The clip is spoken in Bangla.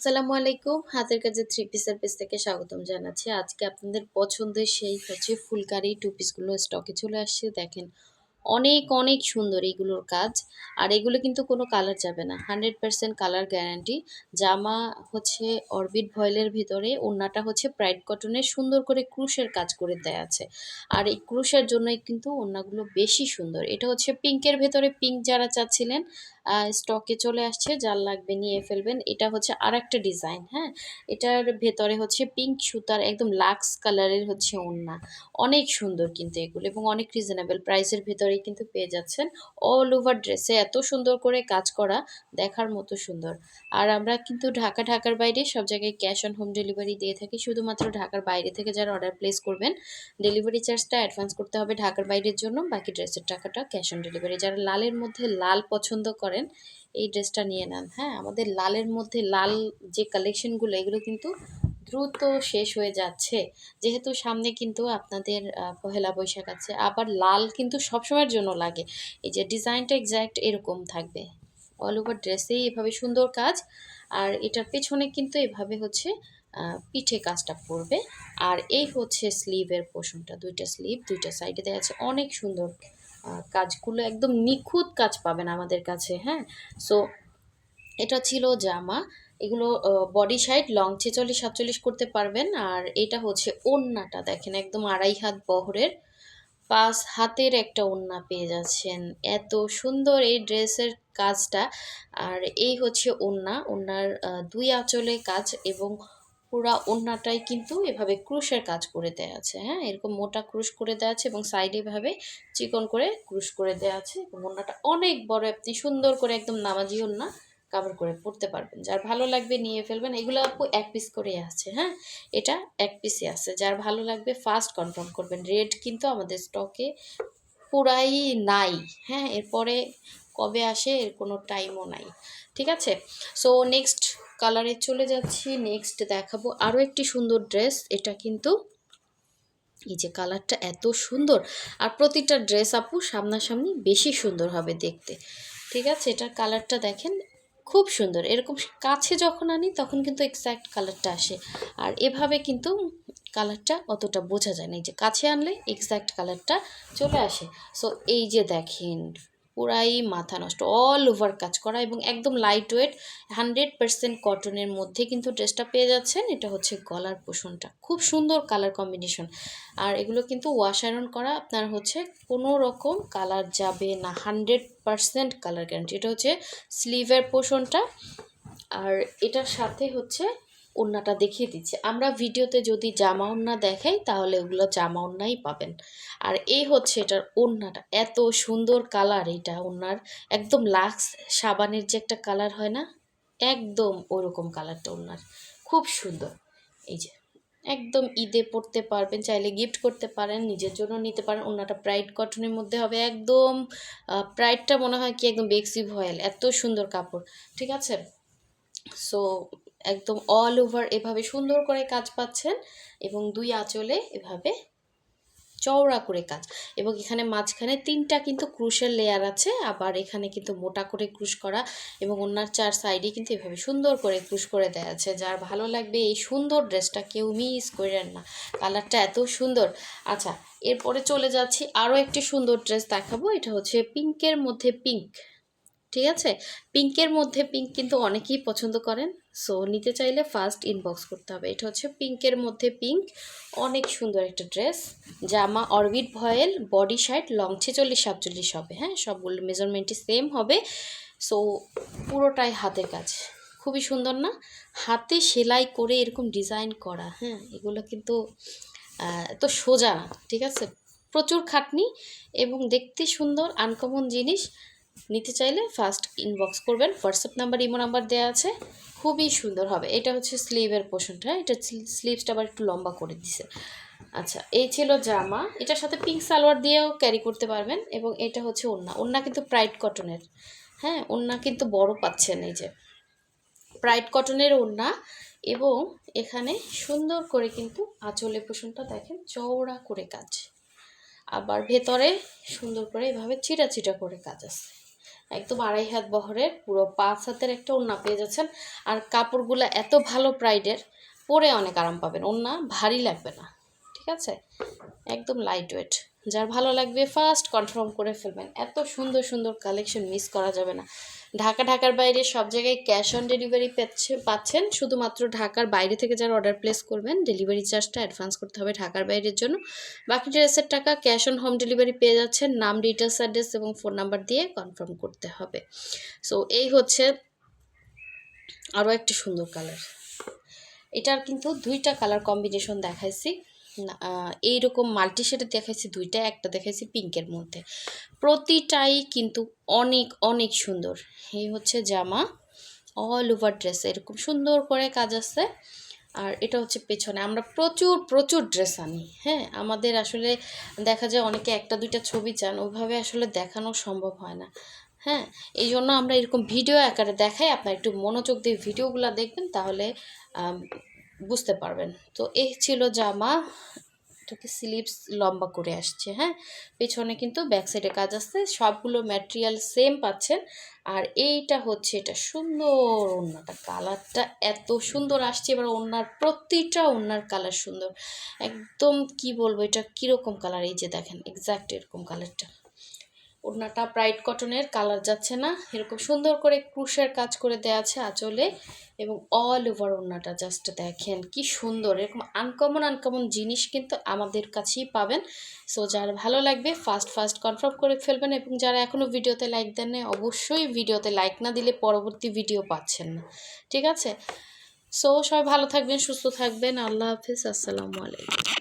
আসসালামু আলাইকুম। হাতের কাজে থ্রি পিসের পিস থেকে স্বাগতম জানাচ্ছি। আজকে আপনাদের পছন্দের সেই হচ্ছে ফুলকারি টু পিসগুলো স্টকে চলে আসছে। দেখেন অনেক অনেক সুন্দর এইগুলোর কাজ। আর এগুলো কিন্তু কোনো কালার যাবে না। Hundred percent colour guarantee. জামা হচ্ছে অরবিট ভয়েলের ভিতরে, ওড়নাটা হচ্ছে প্রাইড কটনের সুন্দর করে ক্রুশের কাজ করে দেয়া আছে। আর এই ক্রুশের জন্যই কিন্তু ওড়নাগুলো বেশি সুন্দর। এটা হচ্ছে পিঙ্কের ভেতরে পিঙ্ক যারা চাচ্ছিলেন স্টকে চলে আসছে, যার লাগবে নিয়ে ফেলবেন। এটা হচ্ছে আর একটা ডিজাইন হ্যাঁ? এটার ভেতরে হচ্ছে পিঙ্ক সুতার একদম লাক্স কালারের হচ্ছে ওড়না। অনেক সুন্দর কিন্তু এগুলো এবং অনেক রিজনেবল প্রাইসের ভেতরেই কিন্তু পেয়ে যাচ্ছেন অল ওভার ড্রেসে এত সুন্দর করে কাজ করা দেখার মতো সুন্দর। আর আমরা কিন্তু ঢাকা, ঢাকার বাইরে সব জায়গায় ক্যাশ অন হোম ডেলিভারি দিয়ে থাকি। শুধুমাত্র ঢাকার বাইরে থেকে যারা অর্ডার প্লেস করবেন ডেলিভারি চার্জটা অ্যাডভান্স করতে হবে ঢাকার বাইরের জন্য। বাকি ড্রেসের টাকাটা ক্যাশ অন ডেলিভারি যারা লালের মধ্যে লাল পছন্দ করেন, এই ড্রেসটা নিয়ে নেন। হ্যাঁ আমাদের লালের মধ্যে লাল যে কালেকশনগুলো এগুলো কিন্তু দ্রুত শেষ হয়ে যাচ্ছে। যেহেতু সামনে কিন্তু আপনাদের পহেলা বৈশাখ আছে, আবার লাল কিন্তু সবসময়ের জন্য লাগে। এই যে ডিজাইনটা এক্স্যাক্ট এরকম থাকবে। অল ওভার ড্রেসেই এভাবে সুন্দর কাজ। আর এটার পেছনে কিন্তু এভাবে হচ্ছে পিঠে কাজটা পড়বে আর এই হচ্ছে স্লিভের পোষণটা দুইটা স্লিভ দুইটা সাইডে দেওয়া আছে। অনেক সুন্দর কাজগুলো। একদম নিখুঁত কাজ পাবেন আমাদের কাছে হ্যাঁ? সো এটা ছিল জামা। এগুলো বডি সাইড লং ছেচল্লিশ, সাতচল্লিশ করতে পারবেন। আর এটা হচ্ছে ওড়নাটা, দেখেন একদম আড়াই হাত বহরের। পাঁচ হাতের একটা ওড়না পেয়ে যাচ্ছেন। এত সুন্দর এই ড্রেসের কাজটা। আর এই হচ্ছে ওড়না। ওড়নার দুই আঁচলে কাজ এবং পুরা ওড়নাটাই কিন্তু এভাবে ক্রুশের কাজ করে দেওয়া আছে। হ্যাঁ এরকম মোটা ক্রুশ করে দেওয়া আছে এবং সাইডে এভাবে চিকন করে ক্রুশ করে দেওয়া আছে। এবং ওড়নাটা অনেক বড়, আপনি সুন্দর করে একদম নামাজি ওড়না। কাভার করে পড়তে পারবেন। যার ভালো লাগবে নিয়ে ফেলবেন। এগুলো আপু এক পিস করে আছে হ্যাঁ? এটা এক পিসে আছে। যার ভালো লাগবে ফার্স্ট কনফার্ম করবেন। রেড কিন্তু আমাদের স্টকে পুরাই নাই হ্যাঁ? এরপরে কবে আসে এর কোনো টাইমও নাই, ঠিক আছে? সো নেক্সট কালারে চলে যাচ্ছি। নেক্সট দেখাবো আরও একটি সুন্দর ড্রেস এটা কিন্তু এই যে কালারটা এত সুন্দর। আর প্রতিটা ড্রেস আপু সামনাসামনি বেশি সুন্দর হবে দেখতে, ঠিক আছে? এটার কালারটা দেখেন খুব সুন্দর। এরকম কাছে যখন আনি, তখন কিন্তু এক্স্যাক্ট কালারটা আসে। আর এভাবে কিন্তু কালারটা অতটা বোঝা যায় না। এই যে কাছে আনলে এক্স্যাক্ট কালারটা চলে আসে। সো এই যে দেখেন পুরাই মাথা নষ্ট অল ওভার কাজ করা এবং একদম লাইট ওয়েট হান্ড্রেড পারসেন্ট কটনের মধ্যে কিন্তু ড্রেসটা পেয়ে যাচ্ছেন। এটা হচ্ছে গলার পোষণটা। খুব সুন্দর কালার কম্বিনেশন আর এগুলো কিন্তু ওয়াশ আয়রন করা, আপনার হচ্ছে কোনো রকম কালার যাবে না হান্ড্রেড পারসেন্ট কালার গ্যারান্টি এটা হচ্ছে স্লিভের পোষণটা। আর এটার সাথে হচ্ছে ওড়নাটা দেখিয়ে দিচ্ছি। আমরা ভিডিওতে যদি জামা ওড়না দেখাই, তাহলে ওগুলো জামা ওড়নাই পাবেন। আর এই হচ্ছে এটার ওড়নাটা। এত সুন্দর কালার এটা ওড়নার। একদম লাক্স সাবানের যে একটা কালার হয় না, একদম ওরকম কালারটা ওড়নার। খুব সুন্দর। এই যে, একদম ঈদে পড়তে পারবেন, চাইলে গিফট করতে পারেন, নিজের জন্য নিতে পারেন। ওনাটা প্রাইড কটনের মধ্যে হবে। একদম প্রাইডটা মনে হয় কি একদম বেক্সি ভয়েল এত সুন্দর কাপড়, ঠিক আছে? সো একদম অল ওভার এভাবে সুন্দর করে কাজ পাচ্ছেন এবং দুই আঁচলে এভাবে চওড়া করে কাজ। এবং এখানে মাঝখানে তিনটা কিন্তু ক্রুশের লেয়ার আছে, আবার এখানে কিন্তু মোটা করে ক্রুশ করা এবং অন্যার চার সাইডে কিন্তু এভাবে সুন্দর করে ক্রুশ করে দেওয়া আছে। যার ভালো লাগবে এই সুন্দর ড্রেসটা কেউ মিস করেন না। কালারটা এত সুন্দর। আচ্ছা এরপরে চলে যাচ্ছি আরও একটি সুন্দর ড্রেস দেখাবো। এটা হচ্ছে পিঙ্কের মধ্যে পিঙ্ক ঠিক আছে? পিঙ্কের মধ্যে পিঙ্ক কিন্তু অনেকেই পছন্দ করেন। সো নিতে চাইলে ফার্স্ট ইনবক্স করতে হবে। এটা হচ্ছে পিঙ্কের মধ্যে পিঙ্ক অনেক সুন্দর একটা ড্রেস জামা Orbit voile body shirt long ছেচল্লিশ, সাতচল্লিশ হবে। হ্যাঁ সবগুলো মেজারমেন্টই সেম হবে। সো পুরোটাই হাতের কাজ। খুবই সুন্দর না? হাতে সেলাই করে এরকম ডিজাইন করা হ্যাঁ এগুলো কিন্তু এত সোজা ঠিক আছে? প্রচুর খাটনি এবং দেখতে সুন্দর আনকমন জিনিস। নিতে চাইলে ফার্স্ট ইনবক্স করবেন। হোয়াটসঅ্যাপ নাম্বার ইমো নাম্বার দেওয়া আছে। খুবই সুন্দর হবে। এটা হচ্ছে স্লিভের পোষণটা এটা স্লিভসটা আবার একটু লম্বা করে দিছে। আচ্ছা এই ছিল জামা। এটার সাথে পিঙ্ক সালোয়ার দিয়েও ক্যারি করতে পারবেন এবং এটা হচ্ছে ওন্না ওন্না কিন্তু প্রাইড কটনের হ্যাঁ? ওন্না কিন্তু বড় পাচ্ছেন এই যে। প্রাইড কটনের ওন্না এবং এখানে সুন্দর করে কিন্তু আঁচলে পোষণটা দেখেন, চওড়া করে কাজ। আবার ভেতরে সুন্দর করে এভাবে চিটা চিটা করে কাজ আছে। একদম আড়াই হাত বহরের, পুরো পাঁচ হাতের একটা ওড়না পেয়ে যাচ্ছেন। আর কাপড়গুলো এত ভালো প্রাইডের, পরে অনেক আরাম পাবেন। ওড়না ভারী লাগবে না, ঠিক আছে? একদম লাইট ওয়েট যার ভালো লাগবে ফার্স্ট কনফার্ম করে ফেলবেন। এত সুন্দর সুন্দর কালেকশন মিস করা যাবে না। ঢাকা, ঢাকার বাইরে সব জায়গায় ক্যাশ অন ডেলিভারি পাচ্ছে, পাচ্ছেন। শুধুমাত্র ঢাকার বাইরে থেকে যারা অর্ডার প্লেস করবেন ডেলিভারি চার্জটা অ্যাডভান্স করতে হবে ঢাকার বাইরের জন্য। বাকি ড্রেসের টাকা ক্যাশ অন হোম ডেলিভারি পেয়ে যাচ্ছেন। নাম ডিটেলস অ্যাড্রেস এবং ফোন নাম্বার দিয়ে কনফার্ম করতে হবে। সো এই হচ্ছে আরও একটি সুন্দর কালার এটার কিন্তু দুইটা কালার কম্বিনেশন দেখাইছি। এইরকম মাল্টি শেডের দেখাইছি দুইটা, একটা দেখাইছি পিঙ্কের মধ্যে। প্রতিটাই কিন্তু অনেক অনেক সুন্দর। এই হচ্ছে জামা অল ওভার ড্রেস এরকম সুন্দর করে কাজ আছে। আর এটা হচ্ছে পেছনে। আমরা প্রচুর প্রচুর ড্রেস আনি হ্যাঁ? আমাদের আসলে দেখা যায় অনেকে একটা, দুইটা ছবি চান ওইভাবে আসলে দেখানো সম্ভব হয় না হ্যাঁ? এই জন্য আমরা এরকম ভিডিও আকারে দেখাই। আপনার একটু মনোযোগ দিয়ে ভিডিওগুলো দেখবেন, তাহলে বুঝতে পারবেন। তো এই ছিল জামা। এটাকে স্লিপস লম্বা করে আসছে হ্যাঁ? পেছনে কিন্তু ব্যাক সাইডে কাজ আসছে সবগুলো ম্যাটেরিয়াল সেম পাচ্ছেন। আর এইটা হচ্ছে এটা সুন্দর ওড়নাটা। কালারটা এত সুন্দর আসছে। এবার ওড়নার প্রতিটা ওড়নার কালার সুন্দর। একদম কি বলব, এটা কীরকম কালার? এই যে দেখেন এক্স্যাক্ট এরকম কালারটা। ওড়নাটা ব্রাইট কটনের কালার যাচ্ছে না। এরকম সুন্দর করে ক্রুশের কাজ করে দেওয়া আছে আঁচলে এবং অল ওভার ওড়নাটা জাস্ট দেখেন কি সুন্দর। এরকম আনকমন আনকমন জিনিস কিন্তু আমাদের কাছেই পাবেন। সো যার ভালো লাগবে ফার্স্ট ফার্স্ট কনফার্ম করে ফেলবেন এবং যারা এখনও ভিডিওতে লাইক দেন নাই, অবশ্যই ভিডিওতে লাইক না দিলে পরবর্তী ভিডিও পাচ্ছেন না। ঠিক আছে? সো সবাই ভালো থাকবেন সুস্থ থাকবেন। আল্লাহ হাফিজ। আসসালামু আলাইকুম।